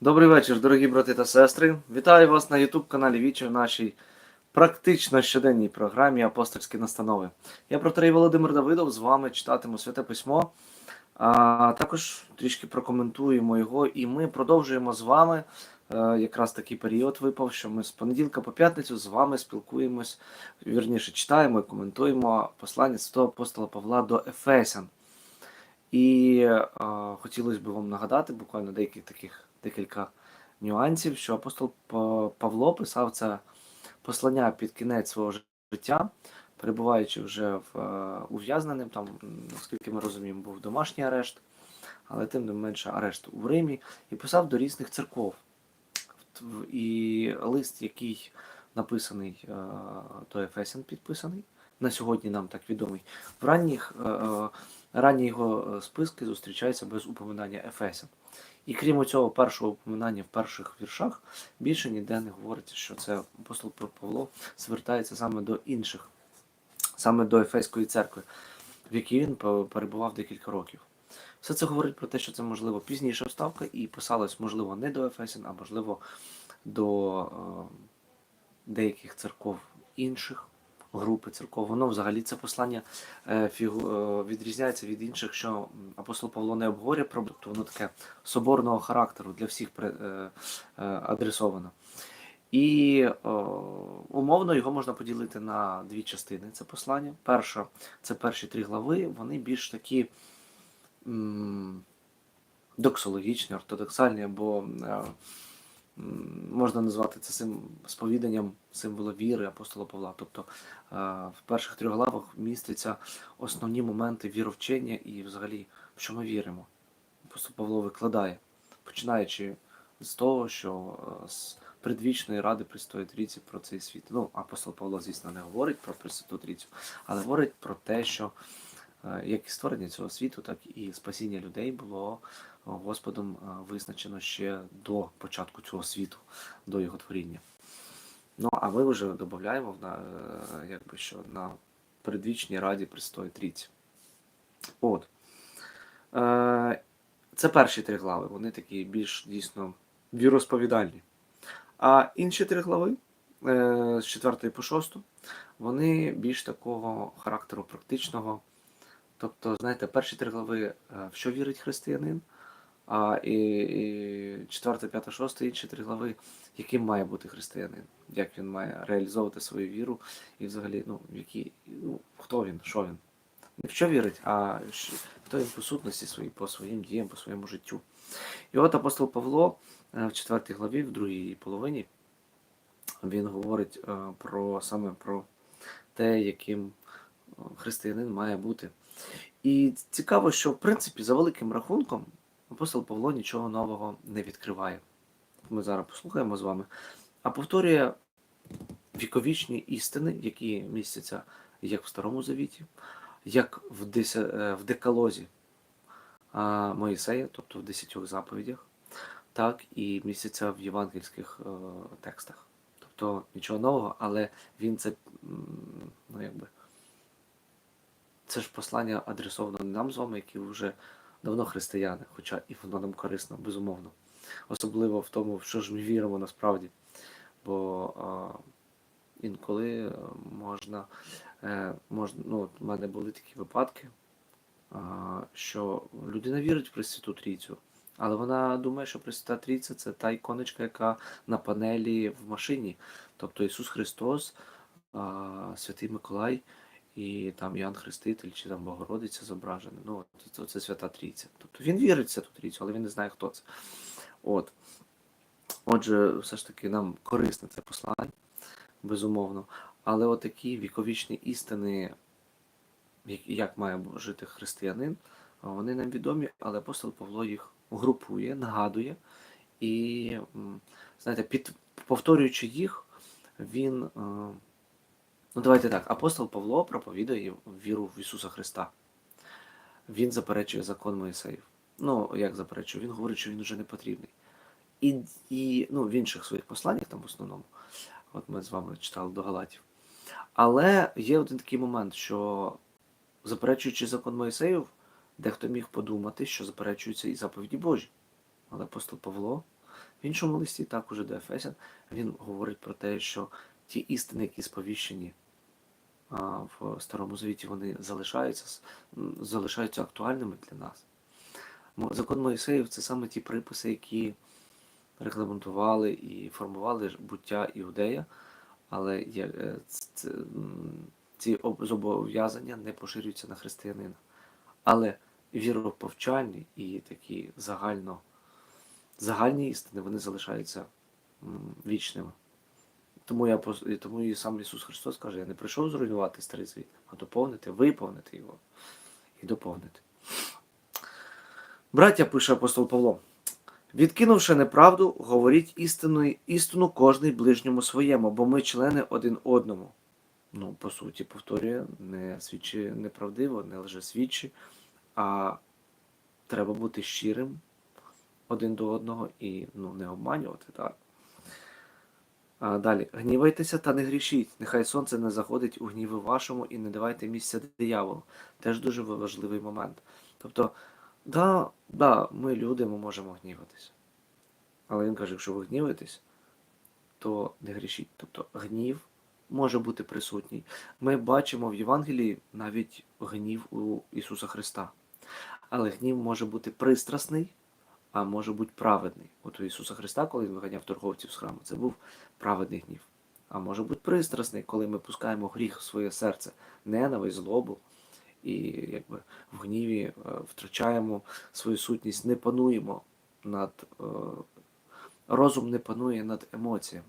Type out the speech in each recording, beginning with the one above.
Добрий вечір, дорогі брати та сестри. Вітаю вас на YouTube каналі Вічі в нашій практично щоденній програмі Апостольські настанови. Я протерей Володимир Давидов з вами читатиму святе письмо, а також трішки прокоментуємо його, і ми продовжуємо з вами. е, Якраз такий період випав, що ми з понеділка по п'ятницю з вами спілкуємось, вірніше читаємо і коментуємо послання святого апостола Павла до Ефесян. І е, хотілося б вам нагадати буквально деяких таких декілька нюансів, що апостол Павло писав це послання під кінець свого життя, перебуваючи вже в е, ув'язненим, там, наскільки ми розуміємо, був домашній арешт, але тим не менше арешт у Римі, і писав до різних церков. І лист, який написаний е, до Ефесян, підписаний, на сьогодні нам так відомий, в ранніх, е, е, ранні його е, списки зустрічаються без упоминання Ефесян. І крім цього першого упоминання в перших віршах, більше ніде не говориться, що це апостол Павло звертається саме до інших, саме до Ефеської церкви, в якій він перебував декілька років. Все це говорить про те, що це можливо пізніша вставка, і писалось, можливо, не до Ефесін, а можливо до е, деяких церков інших, групи церков. Воно взагалі це послання е, е, відрізняється від інших, що апостол Павло не обговорює про тобто воно таке соборного характеру для всіх е, адресовано. І умовно його можна поділити на дві частини. Це послання. Перша це перші три глави, вони більш такі доксологічні, ортодоксальні, або е, можна назвати це сим, сповіданням символу віри апостола Павла. Тобто е, в перших трьох главах містяться основні моменти віровчення і взагалі в що ми віримо. Апостол Павло викладає, починаючи з того, що е, з предвічної ради Престої Трійці про цей світ. Ну, апостол Павло, звісно, не говорить про Пресвяту Трійцю, але говорить про те, що як і створення цього світу, так і спасіння людей було е, Господом е, визначено ще до початку цього світу, до його творіння. Ну, а ми вже додаємо е, якби, що на предвічній раді Престої Трійці. От. Е, Це перші три глави, вони такі більш дійсно віросповідальні. А інші три глави, е, з 4 по 6, вони більш такого характеру практичного. Тобто, знаєте, перші три глави, е, в що вірить християнин, а і, і 4, 5, 6, інші три глави, яким має бути християнин, як він має реалізовувати свою віру, і взагалі, ну, які, ну, хто він, що він. Не в що вірить, а хто він по сутності своїй, по своїм діям, по своєму життю. І от апостол Павло е, в 4 главі, в другій половині, він говорить е, про саме про те, яким християнин має бути. І цікаво, що в принципі за великим рахунком апостол Павло нічого нового не відкриває. Ми зараз послухаємо з вами, а повторює віковічні істини, які містяться як в Старому Завіті, як в, е, декалозі Моїсея, тобто в десятьох заповідях, так і містяться в євангельських е, текстах. Тобто нічого нового, але він це, ну якби, це ж послання адресовано не нам з вами, які вже давно християни, хоча і воно нам корисно, безумовно. Особливо в тому, в що ж ми віримо насправді. Бо а, інколи е, можна, е, можна, ну, в мене були такі випадки, а, що людина вірить в Пресвяту Трійцю, але вона думає, що Пресвята Трійця це та іконочка, яка на панелі в машині. Тобто Ісус Христос, а, Святий Миколай і там Іоанн Хреститель чи там Богородиця зображена. Ну, це, це Свята Трійця. Тобто він вірить в Святу Трійцю, але він не знає, хто це. От. Отже, все ж таки нам корисне це послання, безумовно. Але от такі віковічні істини, як- має жити християнин, вони нам відомі, але апостол Павло їх групує, нагадує. І, знаєте, під, повторюючи їх, він. Ну, давайте так. Апостол Павло проповідує віру в Ісуса Христа. Він заперечує закон Моїсеїв. Ну, як заперечує, він говорить, що він вже не потрібний. І, і ну, в інших своїх посланнях, там в основному, от ми з вами читали до Галатів. Але є один такий момент, що заперечуючи закон Моїсеїв, дехто міг подумати, що заперечуються і заповіді Божі. Але апостол Павло В іншому листі, також до Ефесян, він говорить про те, що ті істини, які сповіщені в Старому Завіті, вони залишаються, залишаються актуальними для нас. Закон Моїсеїв це саме ті приписи, які регламентували і формували буття іудея, але е, ці зобов'язання не поширюються на християнина. Але віроповчальні і такі загально, загальні істини вони залишаються вічними. Тому, я, тому і сам Ісус Христос каже, я не прийшов зруйнувати старий світ, а доповнити, виповнити його і доповнити. Браття, пише апостол Павло, відкинувши неправду, говоріть істину, істину кожний ближньому своєму, бо ми члени один одному. Ну, по суті, повторює, не свідчи неправдиво, не лжесвідчи, а треба бути щирим один до одного і ну, не обманювати, так? А далі, гнівайтеся та не грішіть. Нехай сонце не заходить у гніви вашому і не давайте місця дияволу. Теж дуже важливий момент. Тобто, да, да, ми люди, ми можемо гніватися. Але він каже, якщо ви гніваєтесь, то не грішіть. Тобто гнів може бути присутній. Ми бачимо в Євангелії навіть гнів у Ісуса Христа. Але гнів може бути пристрасний, а може бути праведний. От у Ісуса Христа, коли він виганяв торговців з храму, це був праведний гнів. А може бути пристрасний, коли ми пускаємо гріх в своє серце, ненависть, злобу, і якби в гніві е, втрачаємо свою сутність, не пануємо над е, розум не панує над емоціями.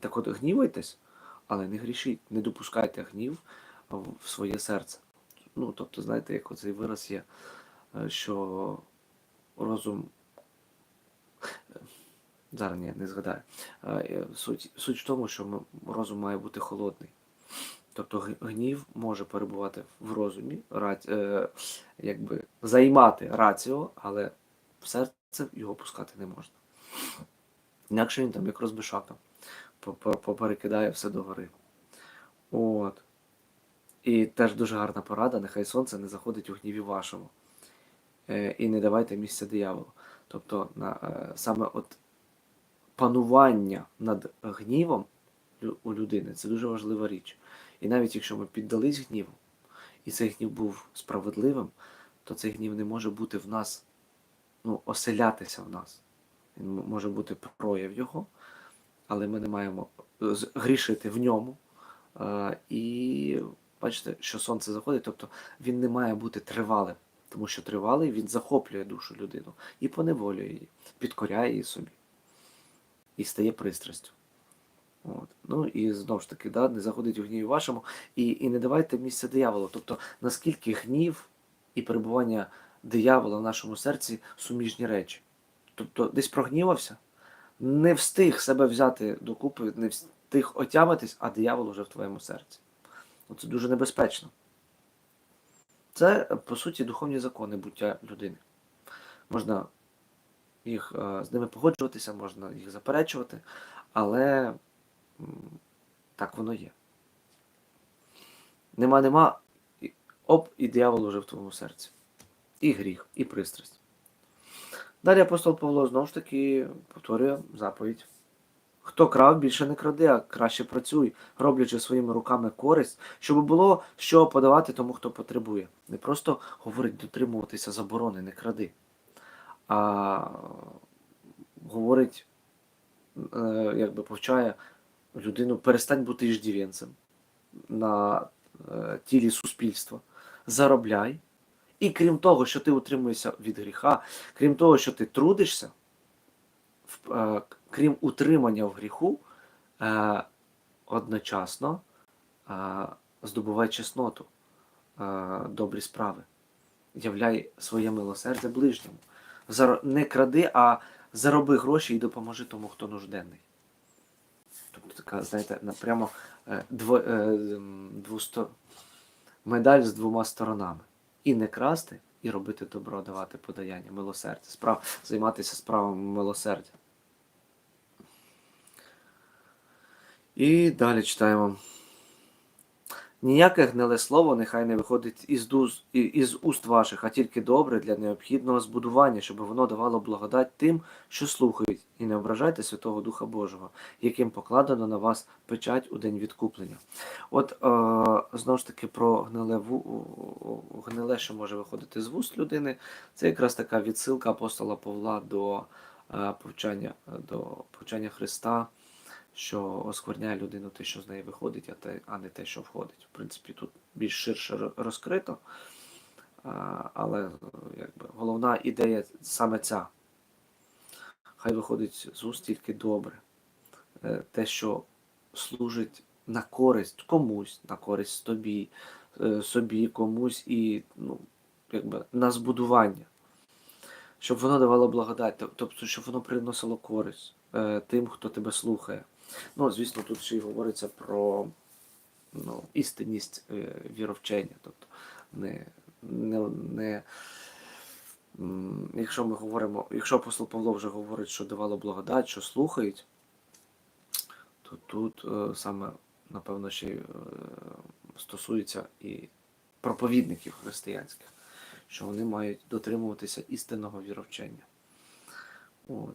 Так от гнівайтесь, але не грішіть, не допускайте гнів в своє серце. Ну, тобто, знаєте, як оцей вираз є, е, що розум. Е, Зараз ні, не згадаю. Е, е, Суть, суть в тому, що розум має бути холодний. Тобто гнів може перебувати в розумі, ра- е, якби займати раціо, але в серце його пускати не можна. Інакше він там як розбишака по- по- поперекидає все догори. От. І теж дуже гарна порада, нехай сонце не заходить у гніві вашому. Е, і не давайте місця дияволу. Тобто на, е, саме от панування над гнівом у людини це дуже важлива річ. І навіть якщо ми піддались гніву, і цей гнів був справедливим, то цей гнів не може бути в нас, ну, оселятися в нас. Він може бути прояв його, але ми не маємо е, грішити в ньому. І бачите, що сонце заходить, тобто він не має бути тривалим, тому що тривалий він захоплює душу людину і поневолює її, підкоряє її собі і стає пристрастю. От. Ну і знову ж таки, да, не заходить у гніві вашому, і, і не давайте місця дияволу. Тобто, наскільки гнів і перебування диявола в нашому серці суміжні речі. Тобто, десь прогнівався, не встиг себе взяти докупи, не встиг отямитись, а диявол уже в твоєму серці. Це дуже небезпечно. Це, по суті, духовні закони буття людини. Можна їх е, з ними погоджуватися, можна їх заперечувати, але так воно є. Нема, нема, оп, і диявол уже в твоєму серці. І гріх, і пристрасть. Далі апостол Павло знову ж таки повторює заповідь. Хто крав, більше не кради, а краще працюй, роблячи своїми руками користь, щоб було що подавати тому, хто потребує. Не просто говорить дотримуватися заборони, не кради, а говорить, е, якби повчає людину, перестань бути іждівенцем на е, тілі суспільства, заробляй. І крім того, що ти утримуєшся від гріха, крім того, що ти трудишся, е, крім утримання в гріху, е, одночасно е, здобувай чесноту, е, добрі справи. Являй своє милосердя ближньому. Не кради, а зароби гроші і допоможи тому, хто нужденний. Тобто така, знаєте, на- прямо дво, двусто... медаль з двома сторонами. І не красти, і робити добро, давати подаяння, милосердя, справ, займатися справами милосердя. І далі читаємо. Ніяке гниле слово нехай не виходить із, дуз, із уст ваших, а тільки добре для необхідного збудування, щоб воно давало благодать тим, що слухають, і не ображайте Святого Духа Божого, яким покладено на вас печать у день відкуплення. От е, знову ж таки про гниле, гниле, що може виходити з вуст людини, це якраз така відсилка апостола Павла до е, повчання, до повчання Христа що оскверняє людину те, що з неї виходить, а, те, а не те, що входить. В принципі, тут більш ширше розкрито, але якби, головна ідея саме ця. Хай виходить з уст тільки добре. Е, Те, що служить на користь комусь, на користь тобі, е, собі, комусь і ну, якби, на збудування. Щоб воно давало благодать, тобто, щоб воно приносило користь е, тим, хто тебе слухає. Ну, звісно, тут ще й говориться про ну, істинність е, віровчення. Тобто, не, не, не, якщо ми говоримо, якщо апостол Павло вже говорить, що давало благодать, що слухають, то тут е, саме, напевно, ще й, е, стосується і проповідників християнських, що вони мають дотримуватися істинного віровчення.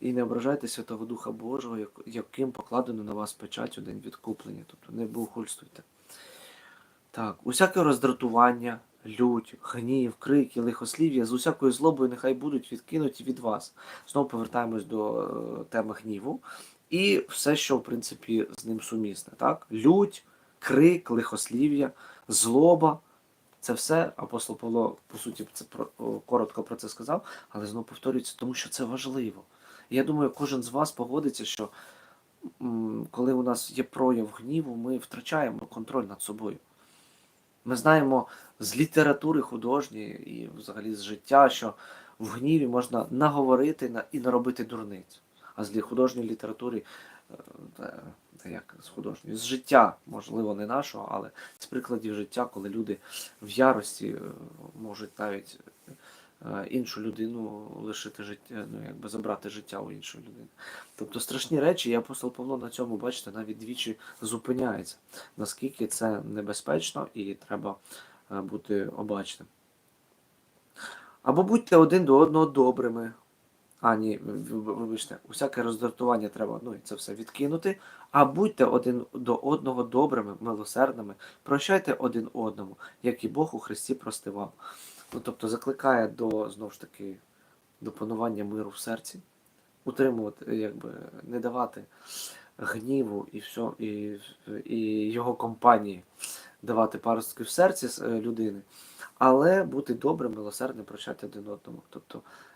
І не ображайте Святого Духа Божого, яким покладено на вас печать у день відкуплення. Тобто не богохульствуйте. Так, усяке роздратування, лють, гнів, крики, лихослів'я з усякою злобою нехай будуть відкинуті від вас. Знову повертаємось до е, теми гніву. І все, що в принципі з ним сумісне. Так? Лють, крик, лихослів'я, злоба. Це все апостол Павло, по суті, це про, коротко про це сказав, але знову повторюється, тому що це важливо. І я думаю, кожен з вас погодиться, що м, коли у нас є прояв гніву, ми втрачаємо контроль над собою. Ми знаємо з літератури художньої і взагалі з життя, що в гніві можна наговорити і наробити дурниць. А з художньої літератури, е, та як з художньої, з життя, можливо, не нашого, але з прикладів життя, коли люди в ярості е, можуть навіть е, іншу людину лишити життя, ну якби забрати життя у іншої людини. Тобто страшні речі, і апостол Павло на цьому, бачите, навіть двічі зупиняється, наскільки це небезпечно і треба е, бути обачним. Або будьте один до одного добрими. А, ні, вибачте, усяке роздратування треба, ну і це все відкинути. А будьте один до одного добрими, милосердними, прощайте один одному, як і Бог у Христі простивав. Ну, тобто закликає до, знову ж таки, до панування миру в серці, утримувати, якби не давати гніву і все, і, і його компанії давати паростки в серці е, людини, але бути добрим, милосердним, прощати один одному. Тобто е,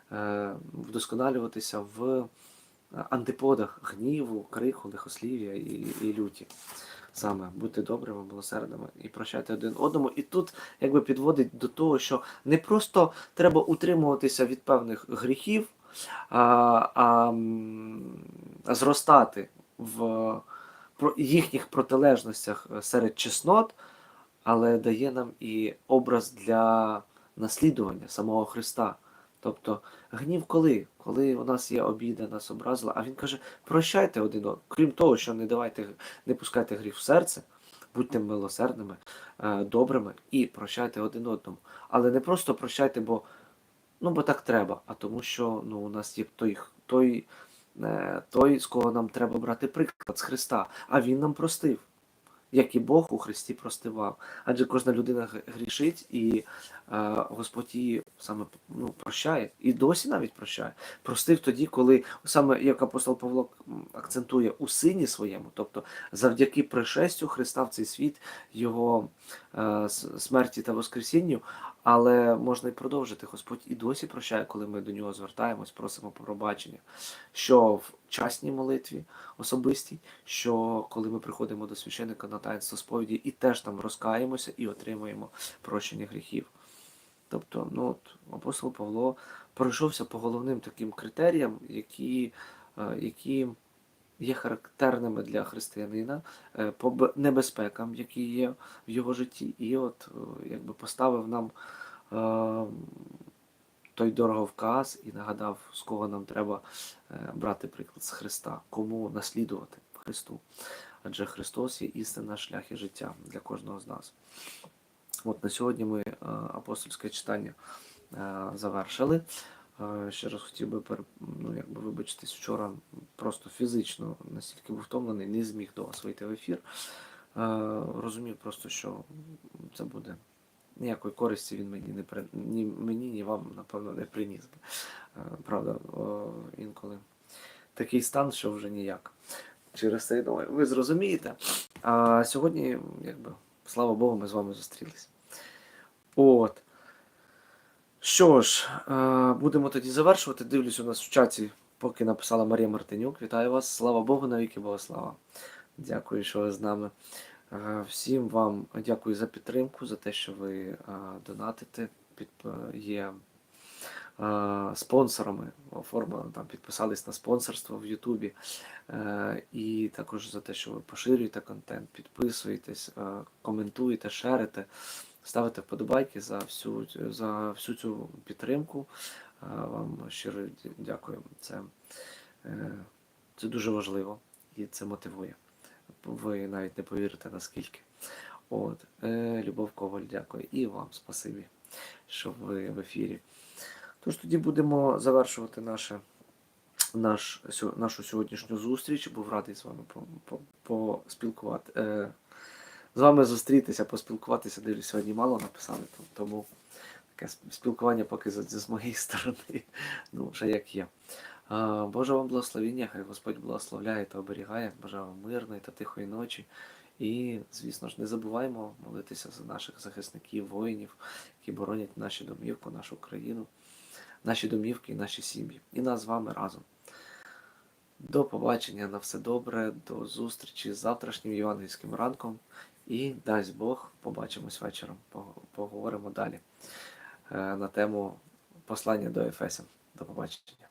вдосконалюватися в антиподах гніву, криху, лихослів'я і, і люті. Саме бути добрими, милосердними і прощати один одному. І тут якби підводить до того, що не просто треба утримуватися від певних гріхів, а, а, а зростати в їхніх протилежностях е, серед чеснот, але дає нам і образ для наслідування самого Христа. Тобто гнів коли? Коли у нас є обіда, нас образила, а він каже, прощайте один одного. Крім того, що не давайте, не пускайте гріх в серце, будьте милосердними, е, добрими і прощайте один одному. Але не просто прощайте, бо, ну, бо так треба, а тому, що ну, у нас є той, той, е, той, з кого нам треба брати приклад з Христа, а Він нам простив. Як і Бог у Христі простивав. Адже кожна людина грішить, і Господь її саме ну, прощає, і досі навіть прощає. Простив тоді, коли саме як апостол Павло акцентує у сині своєму, тобто завдяки пришестю Христа в цей світ, його е, смерті та Воскресінню, але можна і продовжити. Господь і досі прощає, коли ми до нього звертаємось, просимо пробачення. Що в частній молитві особистій, що коли ми приходимо до священника на таїнство сповіді і теж там розкаємося і отримуємо прощення гріхів. Тобто, ну от апостол Павло пройшовся по головним таким критеріям, які, е, які є характерними для християнина, е, по небезпекам, які є в його житті, і от е, якби поставив нам е, той дороговказ і нагадав, з кого нам треба брати приклад з Христа, кому наслідувати. Христу. Адже Христос є істина, шлях і життя для кожного з нас. От на сьогодні ми апостольське читання завершили. Ще раз хотів би ну, якби вибачитись, вчора просто фізично настільки був втомлений, не зміг до вас вийти в ефір. Розумів просто, що це буде ніякої користі він мені не при... ні мені, ні вам, напевно, не приніс би. Правда, інколи такий стан, що вже ніяк. Через це, думаю, ви зрозумієте. А сьогодні, якби, слава Богу, ми з вами зустрілись. От. Що ж, е, будемо тоді завершувати. Дивлюсь у нас в чаті, поки написала Марія Мартинюк. Вітаю вас. Слава Богу, навіки Богослава. Дякую, що ви з нами. Е, Всім вам дякую за підтримку, за те, що ви е, донатите. Є спонсорами, оформили, там, підписались на спонсорство в Ютубі. І також за те, що ви поширюєте контент, підписуєтесь, коментуєте, шерите, ставите вподобайки за всю, за всю цю підтримку. Вам щиро дякую. Це, е, це дуже важливо і це мотивує. Ви навіть не повірите наскільки. От, е, Любов Коваль, дякую. І вам спасибі, що ви в ефірі. Тож тоді будемо завершувати наше, наш, нашу сьогоднішню зустріч. Був радий з вами по- по- поспілкувати. Е, з вами зустрітися, поспілкуватися. Дивлюсь, сьогодні мало написали, тому таке спілкування поки з, моєї сторони. Ну, вже як є. Боже вам благословіння, хай Господь благословляє та оберігає. Бажаю вам мирної та тихої ночі. І, звісно ж, не забуваємо молитися за наших захисників, воїнів, які боронять нашу домівку, нашу країну, наші домівки і наші сім'ї. І нас з вами разом. До побачення на все добре, до зустрічі з завтрашнім євангельським ранком. І дасть Бог, побачимось вечором. Поговоримо далі е, на тему послання до Ефеса. До побачення.